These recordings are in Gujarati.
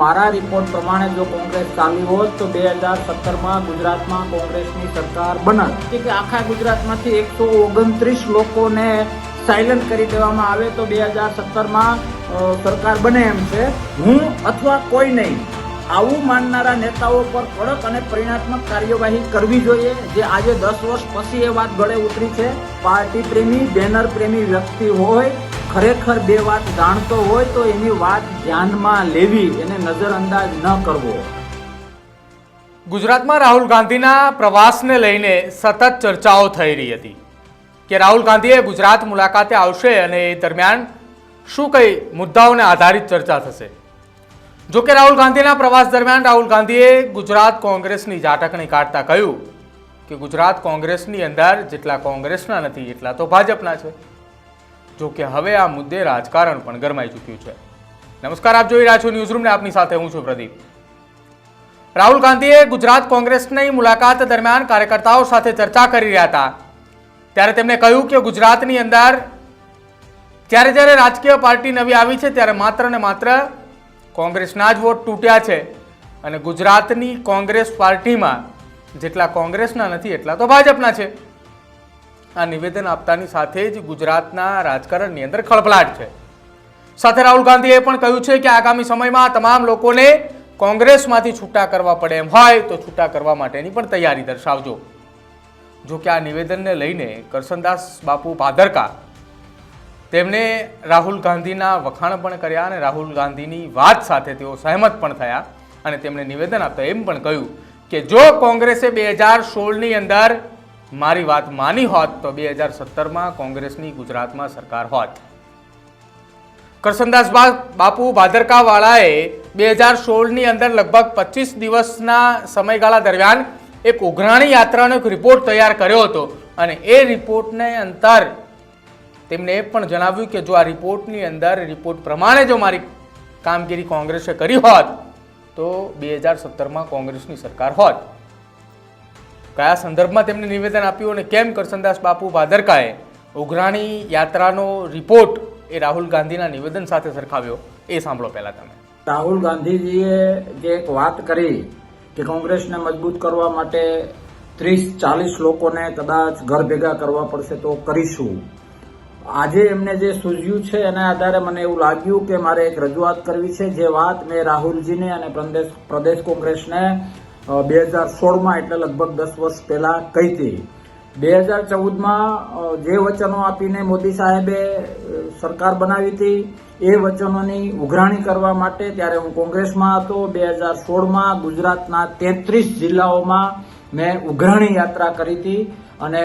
મારા રિપોર્ટ પ્રમાણે જો કોંગ્રેસ ચાલી હોત તો બે હજાર સત્તરમાં ગુજરાતમાં કોંગ્રેસની સરકાર બનત. કે આખા ગુજરાતમાંથી એકસો ઓગણત્રીસ લોકોને સાયલન્ટ કરી દેવામાં આવે તો બે હજાર સત્તરમાં સરકાર બને એમ છે. હું અથવા કોઈ નહીં. આવું માનનારા નેતાઓ પર કડક અને પરિણાત્મક કાર્યવાહી કરવી જોઈએ. જે આજે દસ વર્ષ પછી એ વાત ગળે ઉતરી છે. પાર્ટી પ્રેમી, બેનર પ્રેમી વ્યક્તિ હોય ખરેખર બે વાત જાણતો હોય તો એની વાત ધ્યાનમાં લેવી એને નજરઅંદાજ ન કરવો. ગુજરાતમાં રાહુલ ગાંધીના પ્રવાસને લઈને સતત ચર્ચાઓ થઈ રહી હતી કે રાહુલ ગાંધીએ ગુજરાત મુલાકાતે આવશે અને એ દરમિયાન શું કઈ મુદ્દાઓને આધારિત ચર્ચા થશે. જો કે રાહુલ ગાંધીના પ્રવાસ દરમિયાન રાહુલ ગાંધીએ ગુજરાત કોંગ્રેસની ઝાટકણી કાઢતા કહ્યું કે ગુજરાત કોંગ્રેસની અંદર જેટલા કોંગ્રેસના નથી, એટલા તો ભાજપના છે. જો કે હવે આ મુદ્દે રાજકારણ પણ ગરમાઈ ચૂક્યું છે. નમસ્કાર, આપ જોઈ રહ્યા છો ન્યૂઝરૂમને આપની સાથે હું છું પ્રદીપ. રાહુલ ગાંધીએ ગુજરાત કોંગ્રેસની મુલાકાત દરમિયાન કાર્યકર્તાઓ સાથે ચર્ચા કરી રહ્યા હતા. ત્યારે તેમણે કહ્યું કે ગુજરાતની અંદર જ્યારે જ્યારે રાજકીય પાર્ટી નવી આવી છે, ત્યારે માત્ર ને માત્ર કોંગ્રેસના જ વોટ તૂટ્યા છે અને ગુજરાતની કોંગ્રેસ પાર્ટીમાં જેટલા કોંગ્રેસના નથી, એટલા તો ભાજપના છે. આ નિવેદન આપતાની સાથે જ ગુજરાતના રાજકારણની અંદર ખળભળાટ છે. સાથે રાહુલ ગાંધીએ પણ કહ્યું છે કે આગામી સમયમાં તમામ લોકોને કોંગ્રેસમાંથી છૂટા કરવા પડે એમ હોય તો છૂટા કરવા માટેની પણ તૈયારી દર્શાવજો. જો કે આ નિવેદનને લઈને કરસનદાસ બાપુ ભાદરકા તેમણે રાહુલ ગાંધીના વખાણ પણ કર્યા અને રાહુલ ગાંધીની વાત સાથે તેઓ સહેમત પણ થયા અને તેમણે નિવેદન આપતા એમ પણ કહ્યું કે જો કોંગ્રેસે બે હજાર સોળની અંદર મારી વાત માની હોત તો બે હજાર સત્તરમાં કોંગ્રેસની ગુજરાતમાં સરકાર હોત. કરસનદાસ બાપુ ભાદરકાવાળાએ બે હજાર સોળની અંદર લગભગ પચીસ દિવસના સમયગાળા દરમિયાન એક ઉઘરાણી યાત્રાનો એક રિપોર્ટ તૈયાર કર્યો હતો અને એ રિપોર્ટને અંતર તેમણે એ પણ જણાવ્યું કે જો આ રિપોર્ટની અંદર, રિપોર્ટ પ્રમાણે જો મારી કામગીરી કોંગ્રેસે કરી હોત તો બે હજાર સત્તરમાં કોંગ્રેસની સરકાર હોત. કયા સંદર્ભમાં તેમણે નિવેદન આપ્યું અને કેમ કરસનદાસ બાપુ ભાદરકાએ ઉઘરાણી યાત્રાનો રિપોર્ટ એ રાહુલ ગાંધીના નિવેદન સાથે સરખાવ્યો? એ સાંભળો પહેલા તમે. રાહુલ ગાંધીજીએ જે એક વાત કરી કે કોંગ્રેસને મજબૂત કરવા માટે ત્રીસ ચાલીસ લોકોને કદાચ ઘર ભેગા કરવા પડશે તો કરીશું. આજે એમને જે સૂઝ્યું છે એના આધારે મને એવું લાગ્યું કે મારે એક રજૂઆત કરવી છે. જે વાત મેં રાહુલજીને અને પ્રદેશ પ્રદેશ કોંગ્રેસને બે હજાર સોળમાં એટલે લગભગ દસ વર્ષ પહેલા કહી હતી. બે હજાર ચૌદમાં જે વચનો આપીને મોદી સાહેબે સરકાર બનાવી હતી, એ વચનોની ઉઘરાણી કરવા માટે ત્યારે હું કોંગ્રેસમાં હતો. બે હજાર સોળમાં ગુજરાતના તેત્રીસ જિલ્લાઓમાં મેં ઉઘરાણી યાત્રા કરી હતી અને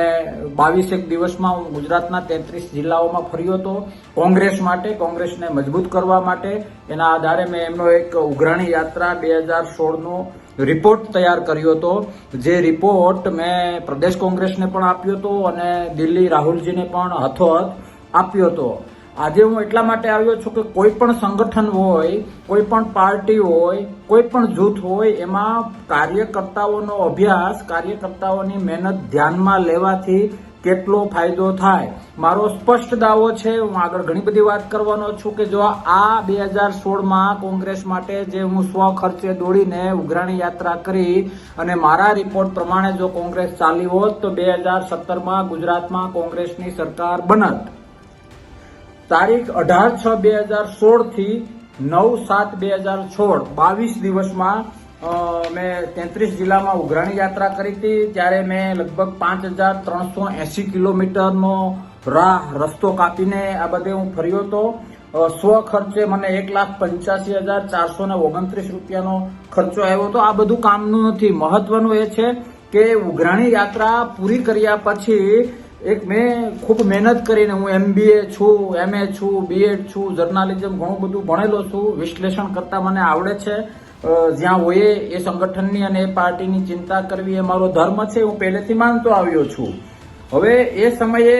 બાવીસેક દિવસમાં હું ગુજરાતના તેત્રીસ જિલ્લાઓમાં ફર્યો હતો. કોંગ્રેસ માટે, કોંગ્રેસને મજબૂત કરવા માટે એના આધારે મેં એમનો એક ઉઘરાણી યાત્રા બે હજાર સોળનો રિપોર્ટ તૈયાર કર્યો હતો. જે રિપોર્ટ મેં પ્રદેશ કોંગ્રેસને પણ આપ્યો હતો અને દિલ્હી રાહુલજીને પણ હથોહથ આપ્યો હતો. આજે હું એટલા માટે આવ્યો છું કે કોઈ પણ સંગઠન હોય, કોઈ પણ પાર્ટી હોય, કોઈ પણ જૂથ હોય, એમાં કાર્યકર્તાઓનો અભ્યાસ, કાર્યકર્તાઓની મહેનત ધ્યાનમાં લેવાથી કેટલો ફાયદો થાય? મારો સ્પષ્ટ દાવો છે, હું આગળ ઘણી બધી વાત કરવાનો છું કે જો આ બે હજાર સોળમાં કોંગ્રેસ માટે જે હું સ્વ ખર્ચે દોડીને ઉઘરાણી યાત્રા કરી અને મારા રિપોર્ટ પ્રમાણે જો કોંગ્રેસ ચાલી હોત તો બે હજાર સત્તરમાં ગુજરાતમાં કોંગ્રેસની સરકાર બનત. તારીખ અઢાર છ બે હજાર સોળથી નવ સાત બે હજાર સોળ, બાવીસ દિવસમાં મેં તેત્રીસ જિલ્લામાં ઉઘરાણી યાત્રા કરી હતી. ત્યારે મેં લગભગ પાંચ હજાર ત્રણસો એસી કિલોમીટરનો રાહ, રસ્તો કાપીને આ બધે હું ફર્યો હતો. સ્વ ખર્ચે મને એક લાખ પંચ્યાસી હજાર ચારસો ને ઓગણત્રીસ રૂપિયાનો ખર્ચો આવ્યો હતો. આ બધું કામનું નથી. મહત્વનું એ છે કે ઉઘરાણી યાત્રા પૂરી કર્યા પછી એક મેં ખૂબ મહેનત કરીને હું એમબીએ છું, એમએ છું, બીએડ છું, જર્નાલિઝમ ઘણું બધું ભણેલો છું. વિશ્લેષણ કરતા મને આવડે છે. જ્યાં હોય એ સંગઠનની અને એ પાર્ટીની ચિંતા કરવી એ મારો ધર્મ છે હું પહેલેથી માનતો આવ્યો છું. હવે એ સમયે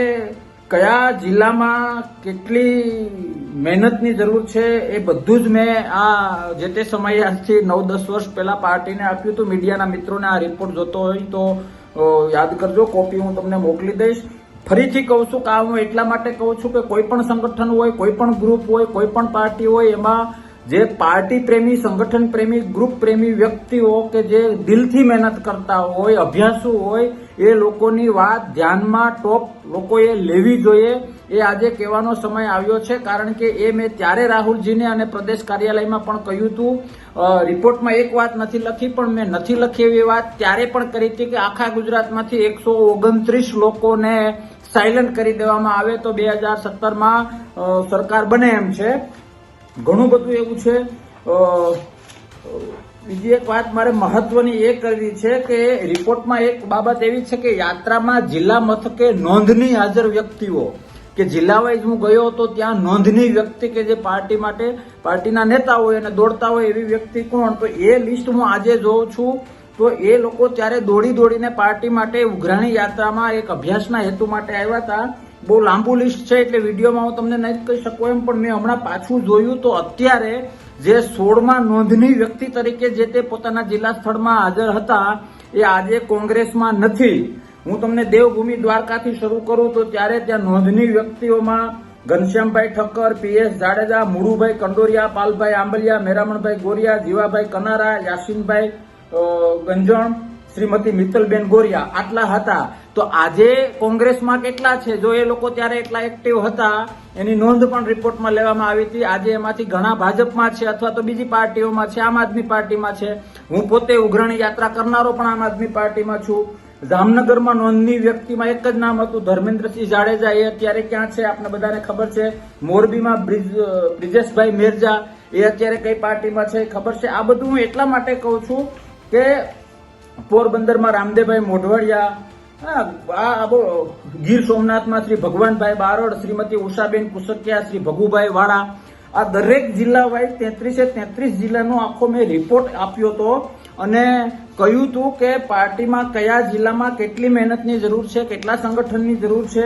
કયા જિલ્લામાં કેટલી મહેનતની જરૂર છે એ બધું જ મેં આ જે તે સમયે આજથી નવ દસ વર્ષ પહેલાં પાર્ટીને આપ્યું હતું, મીડિયાના મિત્રોને આ રિપોર્ટ જોતો હોય તો યાદ કરજો કોપી હું તમને મોકલી દઈશ. ફરીથી કહું છું કે આ હું એટલા માટે કહું છું કે કોઈ પણ સંગઠન હોય, કોઈ પણ ગ્રુપ હોય, કોઈ પણ પાર્ટી હોય, એમાં જે પાર્ટી પ્રેમી, સંગઠન પ્રેમી, ગ્રુપ પ્રેમી વ્યક્તિઓ કે જે દિલથી મહેનત કરતા હોય, અભ્યાસુ હોય, એ લોકોની વાત ધ્યાનમાં ટોપ લોકોએ લેવી જોઈએ. એ આજે કહેવાનો સમય આવ્યો છે કારણ કે એ મેં ત્યારે રાહુલજીને અને પ્રદેશ કાર્યાલયમાં પણ કહ્યું હતું. રિપોર્ટમાં એક વાત નથી લખી, પણ મેં નથી લખી એવી વાત ત્યારે પણ કરી હતી કે આખા ગુજરાતમાંથી એકસો ઓગણત્રીસ લોકોને સાયલન્ટ કરી દેવામાં આવે તો બે હજાર સત્તરમાં સરકાર બને એમ છે. ઘણું બધું એવું છે. બીજી એક વાત મારે મહત્વની એ કરવી છે કે રિપોર્ટમાં એક બાબત એવી છે કે યાત્રામાં જિલ્લા મથકે નોંધની હાજર વ્યક્તિઓ, કે જિલ્લા વાઇઝ હું ગયો હતો ત્યાં નોંધની વ્યક્તિ કે જે પાર્ટી માટે, પાર્ટીના નેતા હોય અને દોડતા હોય એવી વ્યક્તિ કોણ? તો એ લિસ્ટ હું આજે જોઉં છું. તો એ લોકો ત્યારે દોડી દોડીને પાર્ટી માટે ઉઘરાણી યાત્રામાં એક અભ્યાસના હેતુ માટે આવ્યા હતા. બહુ લાંબુ લિસ્ટ છે એટલે વિડીયોમાં હું તમને નહીં કહી શકું એમ, પણ મેં હમણાં પાછું જોયું તો અત્યારે જે સોળમાં નોંધની વ્યક્તિ તરીકે જે તે પોતાના જિલ્લા સ્થળમાં હાજર હતા, એ આજે કોંગ્રેસમાં નથી. હું તમને દેવભૂમિ દ્વારકાથી શરૂ કરું તો ત્યારે ત્યાં નોંધની વ્યક્તિઓમાં ઘનશ્યામભાઈ ઠક્કર પીએસ જાડેજા, મુળુભાઈ કંડોરિયા, પાલભાઈ આંબલિયા, મેરામણભાઈ ગોરિયા, જીવાભાઈ કનારા, યાસીનભાઈ ગંજણ, શ્રીમતી મિત્તલબેન ગોરિયા આટલા હતા. તો આજે કોંગ્રેસમાં કેટલા છે? જો એ લોકો ત્યારે એટલા એક્ટિવ હતા, એની નોંધ પણ રિપોર્ટમાં લેવામાં આવી હતી. આજે એમાંથી ઘણા ભાજપમાં છે અથવા તો બીજી પાર્ટીઓમાં છે, આમ આદમી પાર્ટીમાં છે. હું પોતે ઉઘરાણી યાત્રા કરનારો પણ આમ આદમી પાર્ટીમાં છું. જામનગરમાં નોંધની વ્યક્તિમાં એક જ નામ હતું, ધર્મેન્દ્રસિંહ જાડેજા. એ અત્યારે ક્યાં છે? આપણે બધાને ખબર છે. મોરબીમાં બ્રિજેશભાઈ મેરજા. એ અત્યારે કઈ પાર્ટીમાં છે ખબર છે. આ બધું હું એટલા માટે કહું છું કે પોરબંદરમાં રામદેવભાઈ મોઢવાડિયા આ બહુ ગીર સોમનાથમાં શ્રી ભગવાનભાઈ બારોડ, શ્રીમતી ઉષાબેન કુસકિયા શ્રી ભગુભાઈ વાળા, આ દરેક જિલ્લા વાઇઝ તેત્રીસે તેત્રીસ જિલ્લાનો આખો મેં રિપોર્ટ આપ્યો હતો અને કહ્યું હતું કે પાર્ટીમાં કયા જિલ્લામાં કેટલી મહેનતની જરૂર છે, કેટલા સંગઠનની જરૂર છે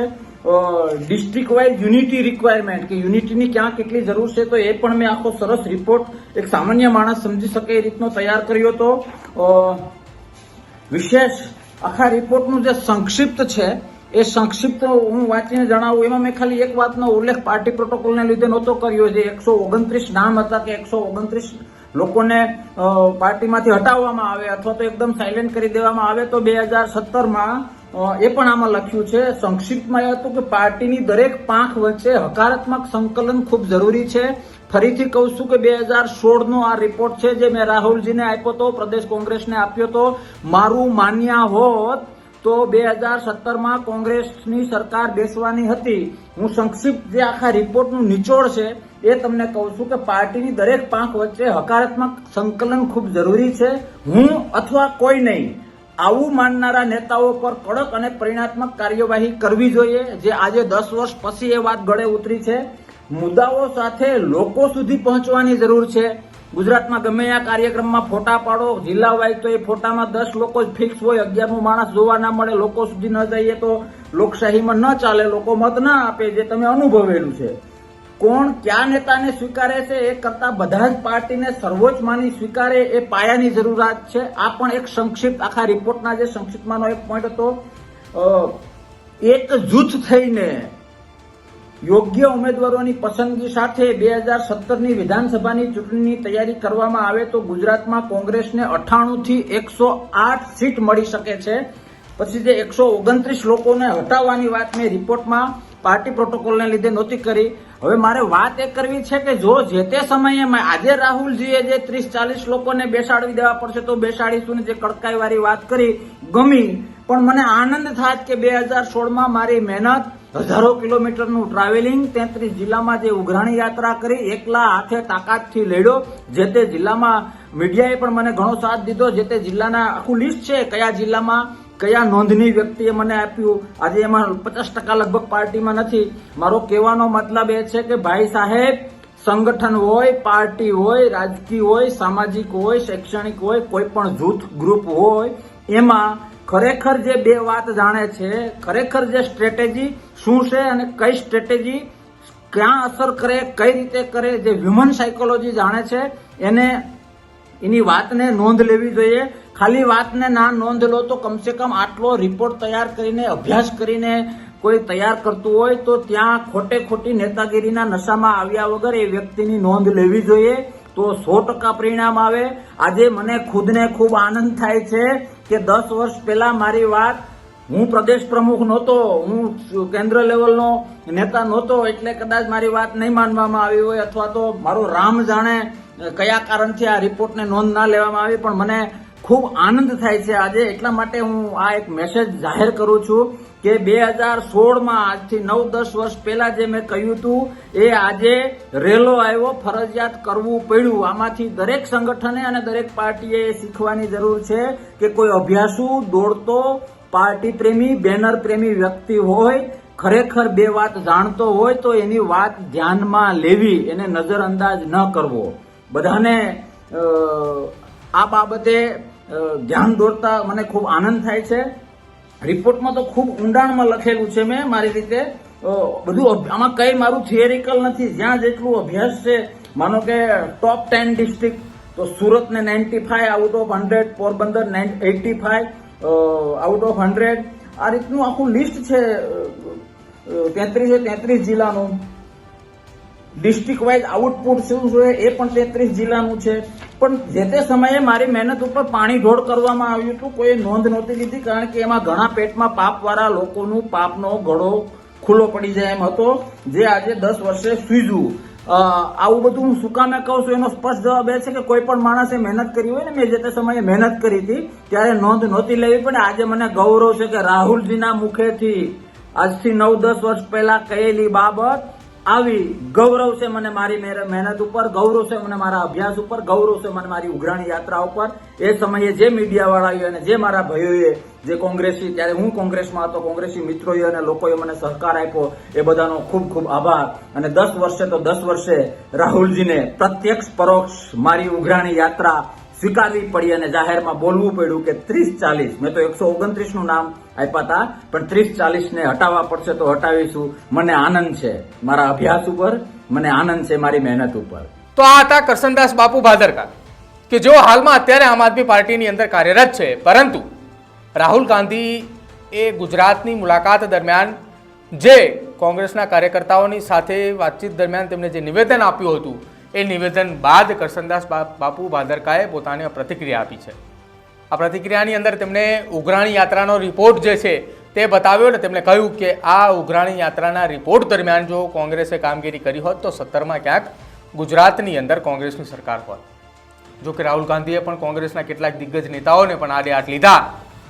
ડિસ્ટ્રિક્ટ વાઇઝ યુનિટી રિક્વાયરમેન્ટ કે યુનિટીની ક્યાં કેટલી જરૂર છે, તો એ પણ મેં આખો સરસ રિપોર્ટ એક સામાન્ય માણસ સમજી શકે એ રીતનો તૈયાર કર્યો હતો વિશેષ આખા રિપોર્ટનું જે સંક્ષિપ્ત છે, એ સંક્ષિપ્ત હું વાંચીને જણાવું, એમાં મેં ખાલી એક વાતનો ઉલ્લેખ પાર્ટી પ્રોટોકોલને લીધે નહોતો કર્યો જે એકસો ઓગણત્રીસ નામ હતા કે એકસો ઓગણત્રીસ લોકોને પાર્ટીમાંથી હટાવવામાં આવે અથવા તો એકદમ સાયલેન્ટ કરી દેવામાં આવે તો બે હજાર સત્તરમાં એ પણ આમાં લખ્યું છે, સંક્ષિપ્તમાં એ હતું કે પાર્ટીની દરેક પાંખ વચ્ચે હકારાત્મક સંકલન ખૂબ જરૂરી છે. ફરીથી કહું છું કે બે હજાર સોળનો આ રિપોર્ટ છે જે મેં રાહુલજીને આપ્યો હતો પ્રદેશ કોંગ્રેસને આપ્યો હતો મારું માન્યા હોત તો બે હજાર સત્તરમાં કોંગ્રેસની સરકાર બેસવાની હતી. હું સંક્ષિપ્ત જે આખા રિપોર્ટનું નિચોડ છે, એ તમને કહું છું કે પાર્ટીની દરેક પાંખ વચ્ચે હકારાત્મક સંકલન ખૂબ જરૂરી છે. હું અથવા કોઈ નહીં. આવું માનનારા નેતાઓ પર કડક અને પરિણાત્મક કાર્યવાહી કરવી જોઈએ, જે આજે દસ વર્ષ પછી એ વાત ગળે ઉતરી છે. મુદ્દાઓ સાથે લોકો સુધી પહોંચવાની જરૂર છે. ગુજરાતમાં ગમે આ કાર્યક્રમમાં ફોટા પાડો, જિલ્લા વાઇઝ તો એ ફોટામાં દસ લોકો જ ફિક્સ હોય, અગિયારમું માણસ જોવા ના મળે, લોકો સુધી ન જઈએ તો લોકશાહીમાં ન ચાલે, લોકો મત ના આપે, જે તમે અનુભવેલું છે. કોણ કયા નેતાને સ્વીકારે છે એ કરતા બધા જ પાર્ટીને સર્વોચ્ચ માની સ્વીકારે એ પાયાની જરૂરિયાત છે. આ પણ એક સંક્ષિપ્ત, આખા રિપોર્ટના જે સંક્ષિપ્તમાંનો એક પોઈન્ટ હતો. એક જૂથ થઈને યોગ્ય ઉમેદવારોની પસંદગી સાથે બે હજાર સત્તરની વિધાનસભાની ચૂંટણીની તૈયારી કરવામાં આવે તો ગુજરાતમાં કોંગ્રેસને અઠાણુંથી એકસો આઠ સીટ મળી શકે છે. પછી જે એકસો ઓગણત્રીસ લોકોને હટાવવાની વાત મેં રિપોર્ટમાં પાર્ટી પ્રોટોકોલને લીધે નહોતી કરી. હવે મારે વાત એ કરવી છે કે જો જે તે સમયે આજે રાહુલજીએ જે ત્રીસ ચાલીસ લોકોને બેસાડવી દેવા પડશે તો બેસાડીશું ને જે કડકાઈ વાળી વાત કરી, ગમી. પણ મને આનંદ થાય કે બે હજાર સોળમાં મારી મહેનત, હજારો કિલોમીટરનું ટ્રાવેલિંગ તેત્રીસ જિલ્લામાં જે ઉઘરાણી યાત્રા કરી, એકલા હાથે તાકાતથી લડ્યો. જે તે જિલ્લામાં મીડિયાએ પણ મને ઘણો સાથ દીધો. જે તે જિલ્લાના આખું લિસ્ટ છે કયા જિલ્લામાં કયા નોંધની વ્યક્તિએ મને આપ્યું? આજે એમાં પચાસ ટકા લગભગ પાર્ટીમાં નથી. મારો કહેવાનો મતલબ એ છે કે ભાઈ સાહેબ, સંગઠન હોય, પાર્ટી હોય, રાજકીય હોય, સામાજિક હોય, શૈક્ષણિક હોય, કોઈ પણ જૂથ, ગ્રુપ હોય, એમાં ખરેખર જે બે વાત જાણે છે, ખરેખર જે સ્ટ્રેટેજી શું છે અને કઈ સ્ટ્રેટેજી ક્યાં અસર કરે, કઈ રીતે કરે, જે હ્યુમન સાયકોલોજી જાણે છે, એને એની વાતને નોંધ લેવી જોઈએ. ખાલી વાતને ના નોંધ લો તો કમસે કમ આટલો રિપોર્ટ તૈયાર કરીને, અભ્યાસ કરીને કોઈ તૈયાર કરતું હોય તો ત્યાં ખોટે ખોટી નેતાગીરીના નશામાં આવ્યા વગર એ વ્યક્તિની નોંધ લેવી જોઈએ તો સો ટકા પરિણામ આવે. આજે મને ખુદને ખૂબ આનંદ થાય છે કે દસ વર્ષ પહેલા મારી વાત, હું પ્રદેશ પ્રમુખ નહોતો, હું કેન્દ્ર લેવલનો નેતા નહોતો એટલે કદાચ મારી વાત નહીં માનવામાં આવી હોય અથવા તો મારો રામ જાણે કયા કારણથી આ રિપોર્ટને નોંધ ના લેવામાં આવી, પણ મને ખૂબ આનંદ થાય છે આજે. એટલા માટે હું આ એક મેસેજ જાહેર કરું છું કે બે હજાર સોળમાં આજથી નવ દસ વર્ષ પહેલા જે મેં કહ્યું હતું, એ આજે રેલો આવ્યો, ફરજિયાત કરવું પડ્યું. આમાંથી દરેક સંગઠને અને દરેક પાર્ટીએ શીખવાની જરૂર છે કે કોઈ અભ્યાસુ, દોડતો, પાર્ટી પ્રેમી, બેનર પ્રેમી વ્યક્તિ હોય, ખરેખર બે વાત જાણતો હોય તો એની વાત ધ્યાનમાં લેવી, એને નજરઅંદાજ ન કરવો. બધાને આ બાબતે ધ્યાન દોરતા મને ખૂબ આનંદ થાય છે. રિપોર્ટમાં તો ખૂબ ઊંડાણમાં લખેલું છે મેં મારી રીતે. બધું આમાં કઈ મારું થિયરિકલ નથી. જ્યાં જેટલું અભ્યાસ છે, માનો કે ટોપ ટેન ડિસ્ટ્રિક્ટ તો સુરતને ninety five out of hundred Porbandar eighty five out of hundred આ રીતનું આખું લિસ્ટ છે તેત્રીસે તેત્રીસ જિલ્લાનું. ડિસ્ટ્રિક્ટ વાઇઝ આઉટપુટ શું છે, એ પણ તેત્રીસ જિલ્લાનું છે. પણ જે તે સમયે મારી મહેનત ઉપર પાણી ઢોળ કરવામાં આવ્યું હતું, કોઈ નોંધ નહોતી લીધી, કારણ કે એમાં ઘણા પેટમાં પાપવાળા લોકોનું પાપનો ઘડો ખુલ્લો પડી જાય એમ હતો, જે આજે દસ વર્ષે સૂઝ્યું. આવું બધું હું શું કામે કહું છું, એનો સ્પષ્ટ જવાબ એ છે કે કોઈ પણ માણસે મહેનત કરી હોય ને, મેં જે તે સમયે મહેનત કરી હતી, ત્યારે નોંધ નહોતી લેવી પડે આજે મને ગૌરવ છે કે રાહુલજીના મુખેથી આજથી નવ દસ વર્ષ પહેલા કહેલી બાબત આવી ગૌરવ છે મને મારી મહેનત ઉપર, ગૌરવ છે મને મારા અભ્યાસ ઉપર, ગૌરવ છે મને મારી ઉઘરાણી યાત્રા ઉપર. એ સમયે જે મીડિયા વાળાઓએ અને જે મારા ભાઈઓએ, જે કોંગ્રેસી ત્યારે હું કોંગ્રેસમાં હતો, કોંગ્રેસી મિત્રોએ અને લોકોએ મને સહકાર આપ્યો, એ બધાનો ખૂબ ખૂબ આભાર. અને દસ વર્ષે તો દસ વર્ષે રાહુલજીને પ્રત્યક્ષ પરોક્ષ મારી ઉઘરાણી યાત્રા સ્વીકારવી પડી અને જાહેરમાં બોલવું પડ્યું કે ત્રીસ ચાલીસ. મેં તો એકસો ઓગણત્રીસનું નામ આપ્યા હતા, પણ ત્રીસ ચાલીસ ને હટાવવા પડશે તો હટાવીશું. મને આનંદ છે મારા અભ્યાસ ઉપર, મને આનંદ છે મારી મહેનત ઉપર. તો આ હતા કરસનદાસ બાપુ ભાદરકા, કે જેઓ હાલમાં અત્યારે આમ આદમી પાર્ટીની અંદર કાર્યરત છે. પરંતુ રાહુલ ગાંધી એ ગુજરાતની મુલાકાત દરમિયાન જે કોંગ્રેસના કાર્યકર્તાઓની સાથે વાતચીત દરમિયાન તેમણે જે નિવેદન આપ્યું હતું એ નિવેદન બાદ કરસનદાસ બાપુ ભાદરકાએ પોતાની પ્રતિક્રિયા આપી છે. આ પ્રતિક્રિયાની અંદર તેમણે ઉઘરાણી યાત્રાનો રિપોર્ટ જે છે તે બતાવ્યો ને તેમણે કહ્યું કે આ ઉઘરાણી યાત્રાના રિપોર્ટ દરમિયાન જો કોંગ્રેસે કામગીરી કરી હોત તો સત્તરમાં ક્યાંક ગુજરાતની અંદર કોંગ્રેસની સરકાર હોત. જો કે રાહુલ ગાંધીએ પણ કોંગ્રેસના કેટલાક દિગ્ગજ નેતાઓને પણ આડે આટ લીધા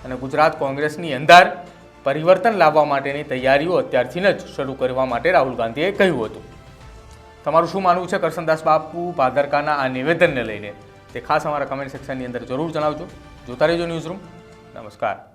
અને ગુજરાત કોંગ્રેસની અંદર પરિવર્તન લાવવા માટેની તૈયારીઓ અત્યારથી જ શરૂ કરવા માટે રાહુલ ગાંધીએ કહ્યું હતું. તમારું શું માનવું છે કરસનદાસ બાપુ ભાદરકાના આ નિવેદનને લઈને? તે ખાસ અમારા કમેન્ટ સેક્શનની અંદર જરૂર જણાવજો. જોતા રહેજો ન્યૂઝ રૂમ નમસ્કાર.